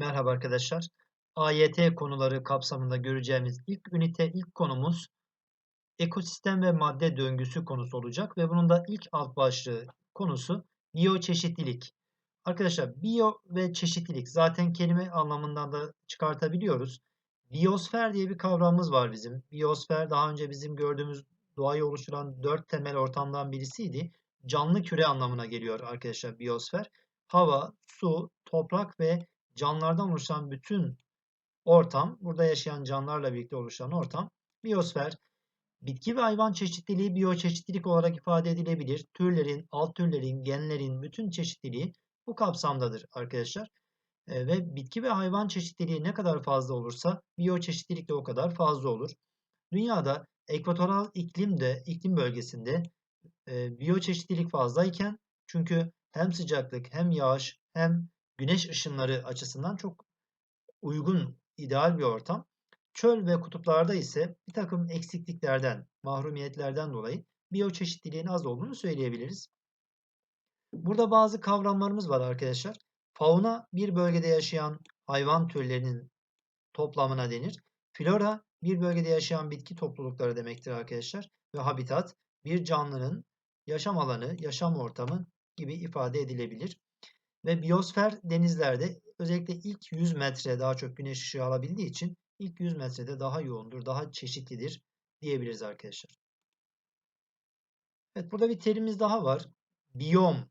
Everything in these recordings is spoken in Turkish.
Merhaba arkadaşlar. AYT konuları kapsamında göreceğimiz ilk ünite, ilk konumuz ekosistem ve madde döngüsü konusu olacak ve bunun da ilk alt başlığı konusu biyoçeşitlilik. Arkadaşlar biyo ve çeşitlilik zaten kelime anlamından da çıkartabiliyoruz. Biyosfer diye bir kavramımız var bizim. Biyosfer daha önce bizim gördüğümüz doğayı oluşturan dört temel ortamdan birisiydi. Canlı küre anlamına geliyor arkadaşlar biyosfer. Hava, su, toprak ve canlılardan oluşan bütün ortam, burada yaşayan canlılarla birlikte oluşan ortam biyosfer. Bitki ve hayvan çeşitliliği biyoçeşitlilik olarak ifade edilebilir. Türlerin, alt türlerin, genlerin bütün çeşitliliği bu kapsamdadır arkadaşlar. E, ve bitki ve hayvan çeşitliliği ne kadar fazla olursa biyoçeşitlilik de o kadar fazla olur. Dünyada ekvatoral iklimde, iklim bölgesinde e, biyoçeşitlilik fazlayken çünkü hem sıcaklık hem yağış hem güneş ışınları açısından çok uygun, ideal bir ortam. Çöl ve kutuplarda ise bir takım eksikliklerden, mahrumiyetlerden dolayı biyoçeşitliliğin az olduğunu söyleyebiliriz. Burada bazı kavramlarımız var arkadaşlar. Fauna bir bölgede yaşayan hayvan türlerinin toplamına denir. Flora bir bölgede yaşayan bitki toplulukları demektir arkadaşlar. Ve habitat bir canlının yaşam alanı, yaşam ortamı gibi ifade edilebilir. Ve biyosfer denizlerde özellikle ilk 100 metre daha çok güneş ışığı alabildiği için ilk 100 metrede daha yoğundur, daha çeşitlidir diyebiliriz arkadaşlar. Evet burada bir terimiz daha var. Biyom.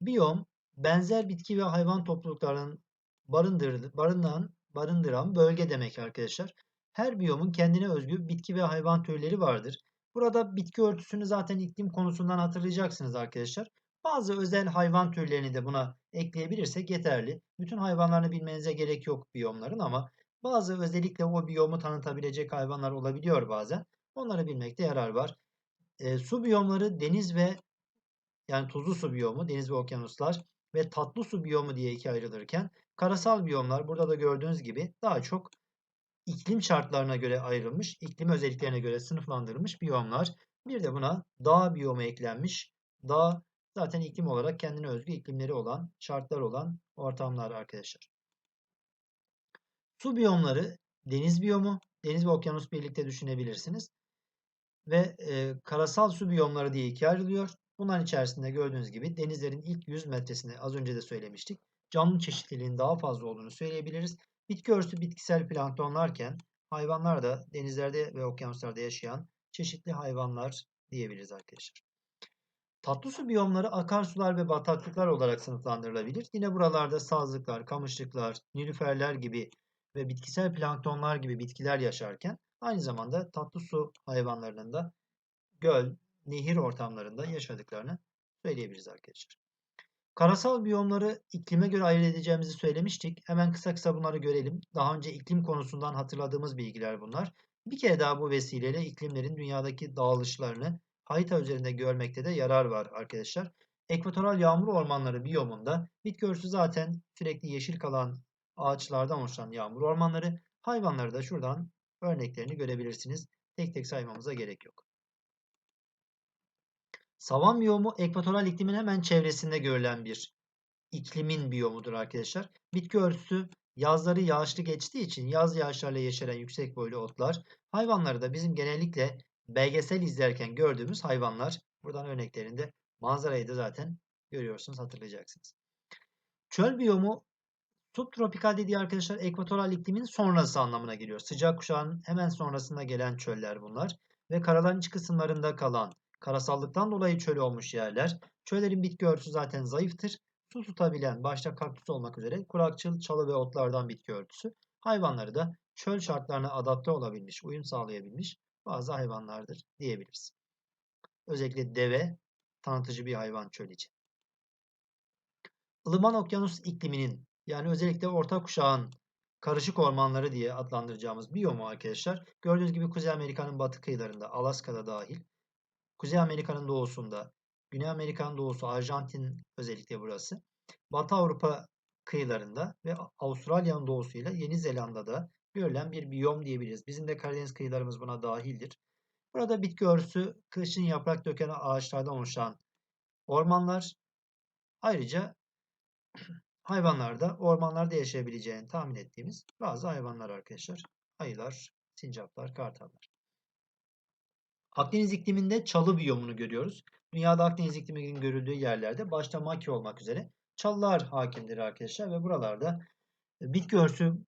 Biyom benzer bitki ve hayvan topluluklarının barındır, barınan, barındıran bölge demek arkadaşlar. Her biyomun kendine özgü bitki ve hayvan türleri vardır. Burada bitki örtüsünü zaten iklim konusundan hatırlayacaksınız arkadaşlar. Bazı özel hayvan türlerini de buna ekleyebilirsek yeterli. Bütün hayvanlarını bilmenize gerek yok biyomların ama bazı özellikle o biyomu tanıtabilecek hayvanlar olabiliyor bazen. Onları bilmekte yarar var. E, su biyomları deniz ve yani tuzlu su biyomu, deniz ve okyanuslar ve tatlı su biyomu diye ikiye ayrılırken karasal biyomlar burada da gördüğünüz gibi daha çok iklim şartlarına göre ayrılmış, iklim özelliklerine göre sınıflandırılmış biyomlar. Bir de buna dağ biyomu eklenmiş. Dağ zaten iklim olarak kendine özgü iklimleri olan, şartlar olan ortamlar arkadaşlar. Su biyomları deniz biyomu, deniz ve okyanus birlikte düşünebilirsiniz. Ve e, karasal su biyomları diye ikiye ayrılıyor. Bunların içerisinde gördüğünüz gibi denizlerin ilk 100 metresini az önce de söylemiştik. Canlı çeşitliliğin daha fazla olduğunu söyleyebiliriz. Bitki örtüsü bitkisel planktonlarken hayvanlar da denizlerde ve okyanuslarda yaşayan çeşitli hayvanlar diyebiliriz arkadaşlar. Tatlı su biyomları akarsular ve bataklıklar olarak sınıflandırılabilir. Yine buralarda sazlıklar, kamışlıklar, nilüferler gibi ve bitkisel planktonlar gibi bitkiler yaşarken aynı zamanda tatlı su hayvanlarının da göl, nehir ortamlarında yaşadıklarını söyleyebiliriz arkadaşlar. Karasal biyomları iklime göre ayırt edeceğimizi söylemiştik. Hemen kısa kısa bunları görelim. Daha önce iklim konusundan hatırladığımız bilgiler bunlar. Bir kere daha bu vesileyle iklimlerin dünyadaki dağılışlarını harita üzerinde görmekte de yarar var arkadaşlar. Ekvatoral yağmur ormanları biyomunda bitki örtüsü zaten sürekli yeşil kalan ağaçlardan oluşan yağmur ormanları. Hayvanları da şuradan örneklerini görebilirsiniz. Tek tek saymamıza gerek yok. Savan biyomu ekvatoral iklimin hemen çevresinde görülen bir iklimin biyomudur arkadaşlar. Bitki örtüsü yazları yağışlı geçtiği için yaz yağışlarla yeşeren yüksek boylu otlar. Hayvanları da bizim genellikle belgesel izlerken gördüğümüz hayvanlar. Buradan örneklerinde manzarayı da zaten görüyorsunuz hatırlayacaksınız. Çöl biyomu subtropikal dediği arkadaşlar ekvatoral iklimin sonrası anlamına geliyor. Sıcak kuşağın hemen sonrasında gelen çöller bunlar. Ve karaların iç kısımlarında kalan karasallıktan dolayı çöl olmuş yerler. Çöllerin bitki örtüsü zaten zayıftır. Su tutabilen başta kaktüs olmak üzere kurakçıl, çalı ve otlardan bitki örtüsü. Hayvanları da çöl şartlarına adapte olabilmiş, uyum sağlayabilmiş bazı hayvanlardır diyebiliriz. Özellikle deve tanıtıcı bir hayvan çöl için. Ilıman okyanus ikliminin yani özellikle orta kuşağın karışık ormanları diye adlandıracağımız biyomu arkadaşlar. Gördüğünüz gibi Kuzey Amerika'nın batı kıyılarında, Alaska'da dahil, Kuzey Amerika'nın doğusunda, Güney Amerika'nın doğusu, Arjantin özellikle burası, Batı Avrupa kıyılarında ve Avustralya'nın doğusuyla Yeni Zelanda'da görülen bir biyom diyebiliriz. Bizim de Karadeniz kıyılarımız buna dahildir. Burada bitki örtüsü kışın yaprak döken ağaçlardan oluşan ormanlar. Ayrıca hayvanlarda ormanlarda yaşayabileceğini tahmin ettiğimiz bazı hayvanlar arkadaşlar. Ayılar, sincaplar, kartallar. Akdeniz ikliminde çalı biyomunu görüyoruz. Dünyada Akdeniz ikliminin görüldüğü yerlerde başta maki olmak üzere çalılar hakimdir arkadaşlar ve buralarda bitki örtüsü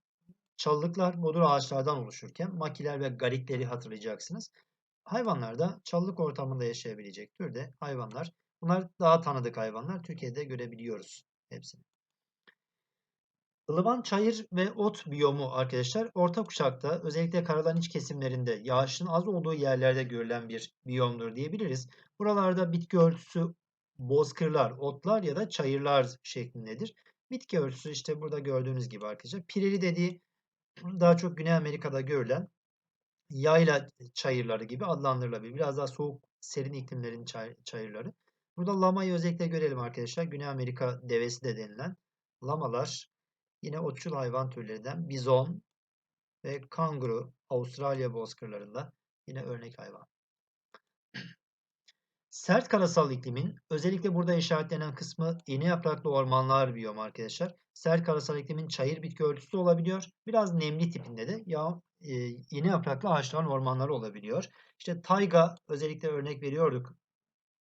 çalılıklar bodur ağaçlardan oluşurken makiler ve garikleri hatırlayacaksınız. Hayvanlar da çalılık ortamında yaşayabilecek türde hayvanlar. Bunlar daha tanıdık hayvanlar. Türkiye'de görebiliyoruz hepsini. Ilıman çayır ve ot biyomu arkadaşlar orta kuşakta özellikle karadan iç kesimlerinde yağışın az olduğu yerlerde görülen bir biyomdur diyebiliriz. Buralarda bitki örtüsü bozkırlar, otlar ya da çayırlar şeklindedir. Bitki örtüsü işte burada gördüğünüz gibi arkadaşlar. Pireli dediği daha çok Güney Amerika'da görülen yayla çayırları gibi adlandırılabilir. Biraz daha soğuk, serin iklimlerin çay, çayırları. Burada lamayı özellikle görelim arkadaşlar. Güney Amerika devesi de denilen lamalar yine otçul hayvan türlerinden bizon ve kanguru Avustralya bozkırlarında yine örnek hayvan. Sert karasal iklimin özellikle burada işaretlenen kısmı iğne yapraklı ormanlar biyomu arkadaşlar. Sert karasal iklimin çayır bitki örtüsü olabiliyor. Biraz nemli tipinde de ya e, iğne yapraklı ağaçların ormanları olabiliyor. İşte tayga özellikle örnek veriyorduk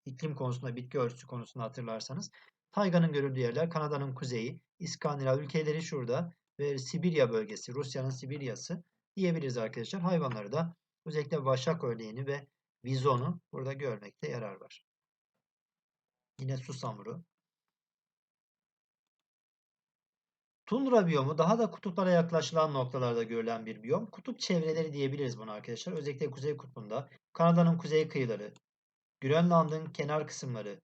iklim konusunda, bitki örtüsü konusunda hatırlarsanız. Tayganın görüldüğü yerler Kanada'nın kuzeyi, İskandinav ülkeleri şurada ve Sibirya bölgesi, Rusya'nın Sibirya'sı diyebiliriz arkadaşlar. Hayvanları da özellikle vaşak örneğini ve vizonu burada görmekte yarar var. Yine susamuru. Tundra biyomu daha da kutuplara yaklaşılan noktalarda görülen bir biyom. Kutup çevreleri diyebiliriz bunu arkadaşlar. Özellikle Kuzey Kutbu'nda Kanada'nın kuzey kıyıları, Grönland'ın kenar kısımları,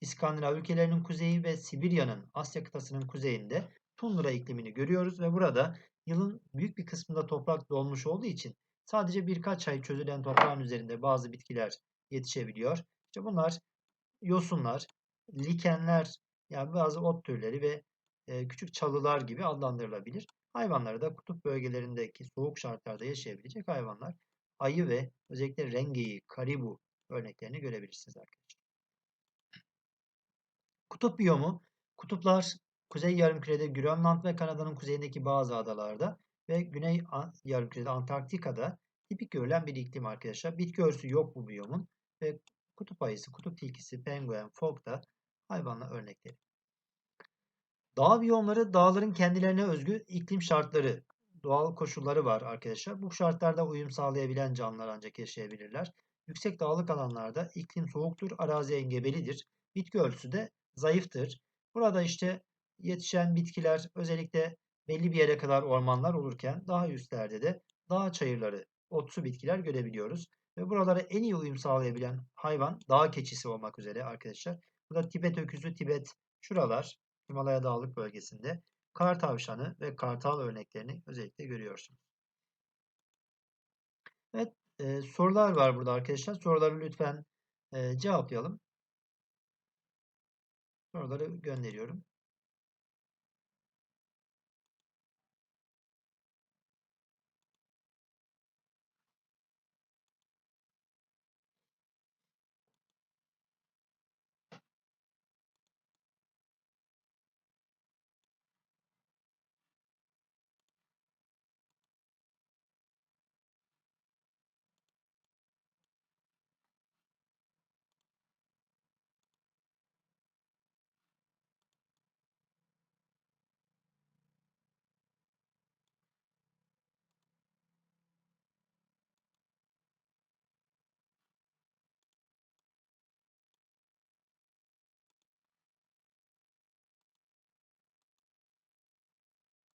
İskandinav ülkelerinin kuzeyi ve Sibirya'nın Asya kıtasının kuzeyinde tundra iklimini görüyoruz ve burada yılın büyük bir kısmında toprak dolmuş olduğu için sadece birkaç ay çözülen toprağın üzerinde bazı bitkiler yetişebiliyor. İşte bunlar yosunlar, likenler yani bazı ot türleri ve e, küçük çalılar gibi adlandırılabilir. Hayvanları da kutup bölgelerindeki soğuk şartlarda yaşayabilecek hayvanlar. Ayı ve özellikle rengeyi, karibu örneklerini görebilirsiniz arkadaşlar. Kutup biyomu, kutuplar Kuzey Yarımküre'de Grönland ve Kanada'nın kuzeyindeki bazı adalarda ve Güney Yarımküre'de Antarktika'da tipik görülen bir iklim arkadaşlar. Bitki örtüsü yok bu biyomun ve kutup ayısı, kutup tilkisi, penguen, fok da hayvanla örnekleri. Dağ biyomları dağların kendilerine özgü iklim şartları, doğal koşulları var arkadaşlar. Bu şartlarda uyum sağlayabilen canlılar ancak yaşayabilirler. Yüksek dağlık alanlarda iklim soğuktur, arazi engebelidir. Bitki örtüsü de zayıftır. Burada işte yetişen bitkiler özellikle belli bir yere kadar ormanlar olurken daha üstlerde de dağ çayırları, otsu bitkiler görebiliyoruz. Ve buralara en iyi uyum sağlayabilen hayvan dağ keçisi olmak üzere arkadaşlar. Burada Tibet öküzü, Tibet şuralar Himalaya dağlık bölgesinde kar tavşanı ve kartal örneklerini özellikle görüyorsunuz. Evet e, sorular var burada arkadaşlar. Soruları lütfen e, cevaplayalım. Soruları gönderiyorum.